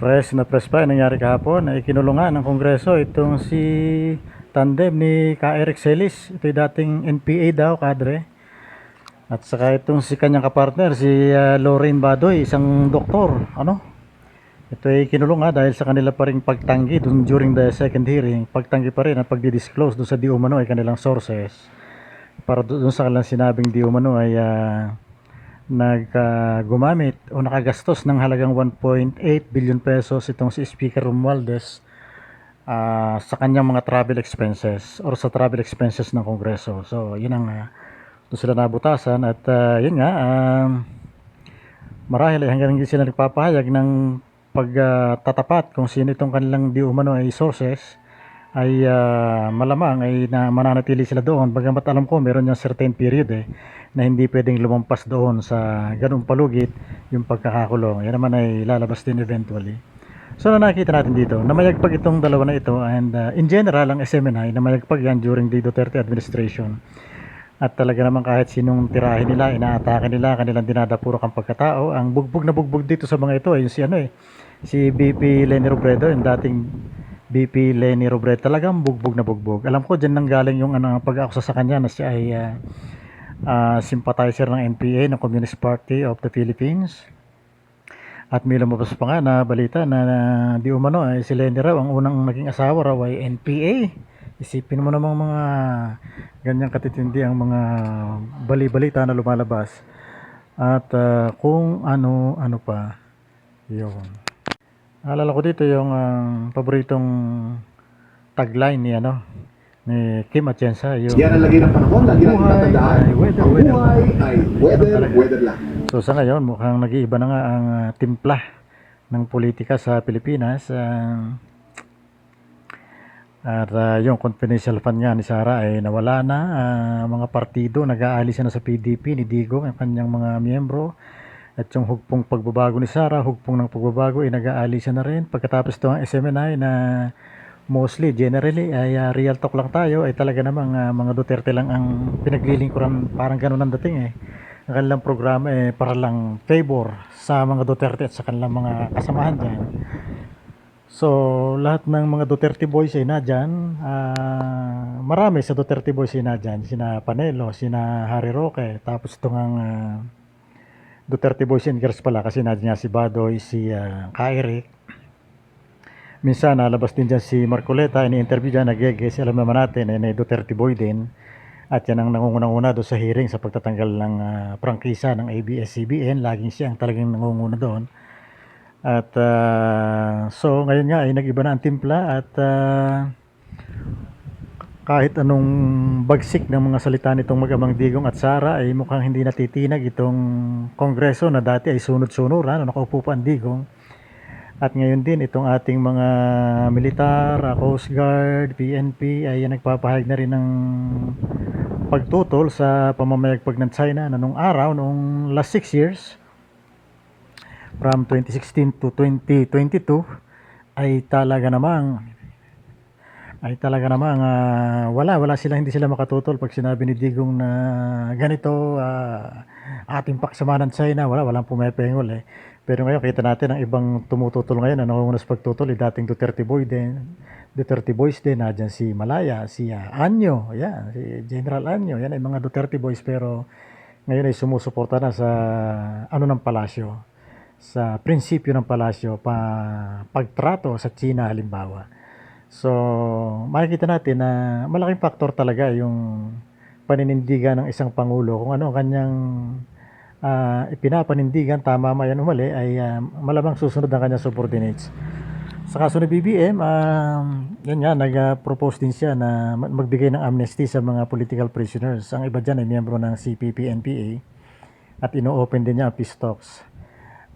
Press na press pa, nangyari kahapon, ay kinulungan ng Kongreso itong si tandem ni Ka Eric Celis. Ito yung dating NPA daw, kadre. At saka itong si kanyang kapartner, si ah, Lorraine Badoy, isang doktor. Ano? Ito ay kinulong nga dahil sa kanila pa rin pagtanggi dun during the second hearing. Pagtanggi pa rin at pagdi-disclose dun sa di umano ay kanilang sources. Para dun sa kanilang sinabing di umano ay ah, naggumamit o nakagastos ng halagang 1.8 billion pesos itong si Speaker Romualdez ah, sa kanyang mga travel expenses or sa travel expenses ng Kongreso. So, yun ang uh, sila nabutasan at ah, yun nga, um, marahil ay hanggang hindi sila nagpapahayag ng pagtatapat kung sino itong kanilang di umano ay sources ay ah, malamang ay na mananatili sila doon. Bagamat alam ko meron yung certain period eh na hindi pwedeng lumampas doon sa ganung palugit yung pagkakakulong yan naman ay lalabas din eventually. So na nakita natin dito? Namayagpag itong dalawa na ito and ah, in general ang SMNI namayagpag yan during the Duterte administration. At talaga naman kahit sinong tirahin nila, inaatake nila, kanilang dinadapuro ang pagkatao. Ang bugbog na bugbog dito sa mga ito ay yung si ano eh, si BP Lenny Robredo, yung dating BP Lenny Robredo. Talagang bugbog na bugbog. Alam ko dyan nang galing yung ano, pag-aksa sa kanya na siya ay ah, ah, sympathizer ng NPA, ng Communist Party of the Philippines. At may lumabas pa nga na balita na, na di umano ay si Lenny raw, ang unang naging asawa raw ay NPA. Isipin mo namang mga ganyang katitindi ang mga bali-balita na lumalabas. At ah, kung ano, ano pa, yun. Alala ko dito yung ah, paboritong tagline ni ano, ni Kim Atienza, yung Yan ang lagi ng panahon, lagi natin Buhay tatandaan. ay weather, Ang weather. buhay ay weather, weather lang. So sa ngayon, mukhang nag-iiba na nga ang ah, timpla ng politika sa Pilipinas. Ah, at ah, yung confidential fund nga ni Sara ay nawala na. Ah, mga partido, nag-aalis na sa PDP ni Digong, ang kanyang mga miyembro. At yung hugpong pagbabago ni Sara, hugpong ng pagbabago ay nag-aalis na rin. Pagkatapos ito ang SMNI na mostly, generally, ay ah, real talk lang tayo, ay talaga namang ah, mga Duterte lang ang pinaglilingkuran, parang ganun ang dating eh. Ang kanilang programa eh, para lang favor sa mga Duterte at sa kanilang mga kasamahan dyan. So, lahat ng mga Duterte boys ay nadyan. Ah, marami sa Duterte boys ay nadyan. Sina Panelo, sina Harry Roque, tapos itong ang ah, Duterte boys and girls pala kasi nga si Badoy, si uh, Eric. Minsan nalabas din dyan si Marcoleta, ini-interview dyan, nag-guess, alam naman natin, na Duterte boy din. At yan ang nangungunang-una doon sa hearing sa pagtatanggal ng ah, prangkisa ng ABS-CBN. Laging siya ang talagang nangunguna doon. At ah, so ngayon nga ay nag-iba na ang timpla at ah, kahit anong bagsik ng mga salita nitong mag-amang Digong at Sara ay mukhang hindi natitinag itong kongreso na dati ay sunod-sunuran, nakaupo pa ang Digong. At ngayon din itong ating mga militar, ah, Coast Guard, PNP ay nagpapahayag na rin ng pagtutol sa pamamayagpag ng China na nung araw, noong last 6 years, from 2016 to 2022 ay talaga namang ay talaga namang ah, wala wala sila hindi sila makatutol pag sinabi ni Digong na ganito ah, ating paksama ng China. Wala walang pumepengol eh. Pero ngayon kita natin ang ibang tumututol ngayon na nangungunas pagtutol eh, dating Duterte boy din Duterte boys din. Nadyan si Malaya si ah, Anyo yan si General Anyo. Yan ay mga Duterte boys pero ngayon ay sumusuporta na sa ano ng palasyo sa prinsipyo ng palasyo pa pagtrato sa China halimbawa. So, makikita natin na malaking faktor talaga yung paninindigan ng isang pangulo kung ano ang kanyang ah, ipinapanindigan tama man yan o mali ay ah, malamang susunod ang kanyang subordinates. Sa kaso ni BBM, um, yan nga, nag-propose din siya na ma- magbigay ng amnesty sa mga political prisoners. Ang iba dyan ay miyembro ng CPP-NPA at ino-open din niya ang peace talks.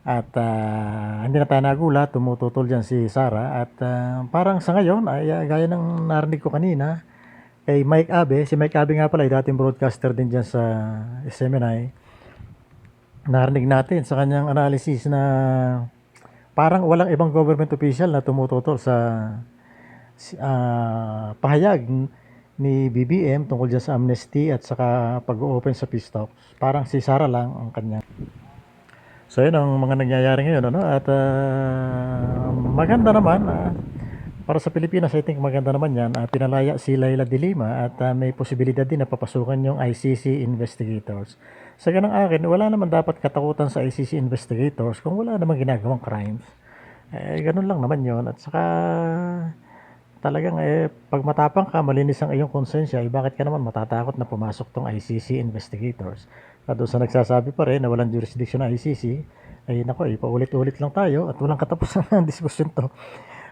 At ah, hindi na tayo nagulat, tumututol dyan si Sara. At ah, parang sa ngayon, ay ah, gaya ng narinig ko kanina, kay Mike Abe, si Mike Abe nga pala, ay dating broadcaster din dyan sa SMNI. Narinig natin sa kanyang analysis na parang walang ibang government official na tumututol sa ah, pahayag ni BBM tungkol dyan sa amnesty at saka pag-open sa peace talks. Parang si Sara lang ang kanya. So yun ang mga nangyayari ngayon ano at ah, maganda naman. ah, para sa Pilipinas, I think maganda naman yan. Ah, pinalaya si Laila de Lima at ah, may posibilidad din na papasukan yung ICC investigators. Sa ganang akin, wala naman dapat katakutan sa ICC investigators kung wala namang ginagawang crimes. Eh, ganun lang naman yon At saka, talagang eh, pag matapang ka, malinis ang iyong konsensya, eh, bakit ka naman matatakot na pumasok tong ICC investigators? At doon sa nagsasabi pa rin na walang jurisdiction ng ICC, ay nako, eh, paulit-ulit lang tayo at walang katapusan ng diskusyon to.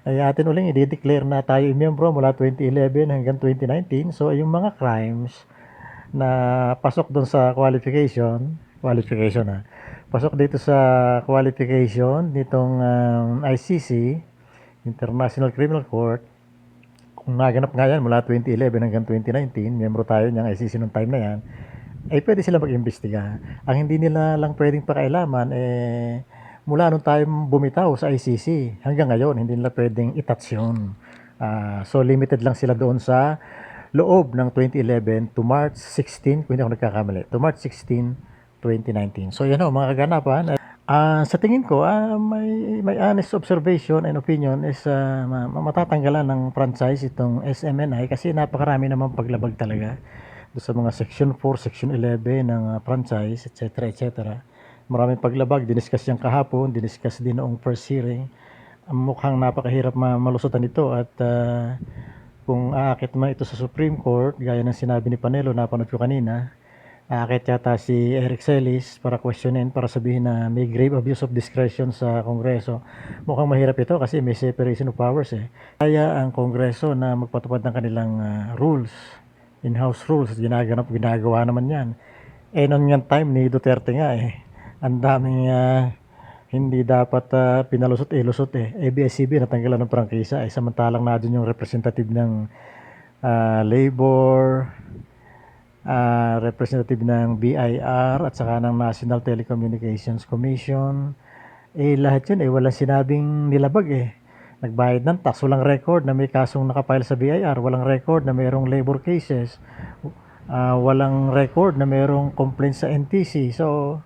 Ay atin uling i-declare na tayo ay miyembro mula 2011 hanggang 2019. So, yung mga crimes na pasok doon sa qualification, qualification ha, pasok dito sa qualification nitong um, ICC, International Criminal Court, kung naganap nga yan mula 2011 hanggang 2019, miyembro tayo niyang ICC nung time na yan, ay pwede sila mag-imbestiga. Ang hindi nila lang pwedeng pakailaman, eh, mula nung tayo bumitaw sa ICC, hanggang ngayon, hindi nila pwedeng itouch yun. Ah, so, limited lang sila doon sa loob ng 2011 to March 16, kung hindi ako nagkakamali, to March 16, 2019. So, yan o, mga kaganapan. Ah, sa tingin ko, ah, may, may honest observation and opinion is ma- matatanggalan ng franchise itong SMNI kasi napakarami naman paglabag talaga sa mga Section 4, Section 11 ng ah, franchise, etc. etc. Maraming paglabag, diniscuss yung kahapon, diniscuss din noong first hearing. Ang mukhang napakahirap ma- malusutan ito at ah, kung aakit man ito sa Supreme Court, gaya ng sinabi ni Panelo, napanood ko kanina, aakit yata si Eric Celis para questionin, para sabihin na may grave abuse of discretion sa Kongreso. Mukhang mahirap ito kasi may separation of powers eh. Kaya ang Kongreso na magpatupad ng kanilang ah, rules, in-house rules, ginaganap, ginagawa naman yan. Eh, noon nga time ni Duterte nga eh, ang daming ah, hindi dapat ah, pinalusot eh, lusot eh. ABS-CBN natanggalan ng prangkisa eh, samantalang na yung representative ng ah, labor, ah, representative ng BIR at saka ng National Telecommunications Commission. Eh lahat yun eh walang sinabing nilabag eh. Nagbayad ng tax, walang record na may kasong nakapile sa BIR, walang record na mayroong labor cases, ah, walang record na mayroong complaint sa NTC. So,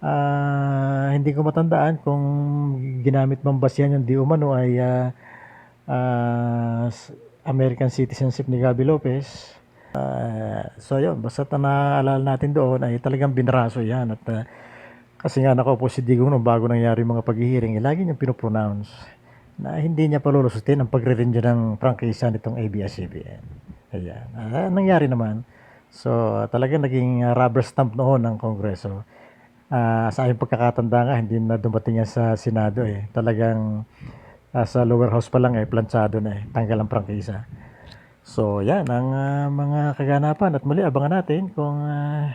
ah, hindi ko matandaan kung ginamit bang basyan yung di umano ay ah, s- American citizenship ni Gabi Lopez. Ah, so yun, basta na naalala natin doon ay talagang binraso yan. At ah, kasi nga nakaupo si Digong nung bago nangyari mga paghihiring, eh, lagi niyang pinopronounce na hindi niya palulusutin ang pagre-renew ng prangkisa nitong ABS-CBN. Ayan. Ah, nangyari naman. So, talagang naging ah, rubber stamp noon ng Kongreso. Ah, sa aking pagkakatanda nga, hindi na dumating yan sa Senado eh. Talagang ah, sa lower house pa lang eh, planchado na eh. Tanggal ang prangkisa. So, yan ang ah, mga kaganapan. At muli, abangan natin kung ah,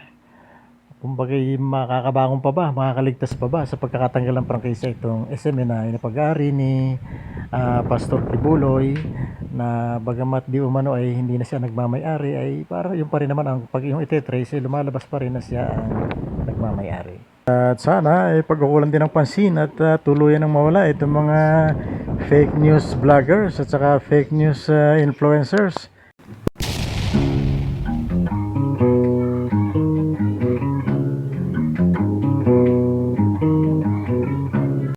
kumbaga makakabangon pa ba, makakaligtas pa ba sa pagkakatanggal ng prangkisa itong SMNI na pag-aari ni ah, Pastor Tibuloy na bagamat di umano ay hindi na siya nagmamayari ay para yung pa rin naman ang pag yung itetrace ay lumalabas pa rin na siya ang nagmamayari. At sana ay pagkukulan din ng pansin at ah, tuluyan ng mawala itong mga fake news vloggers at saka fake news ah, influencers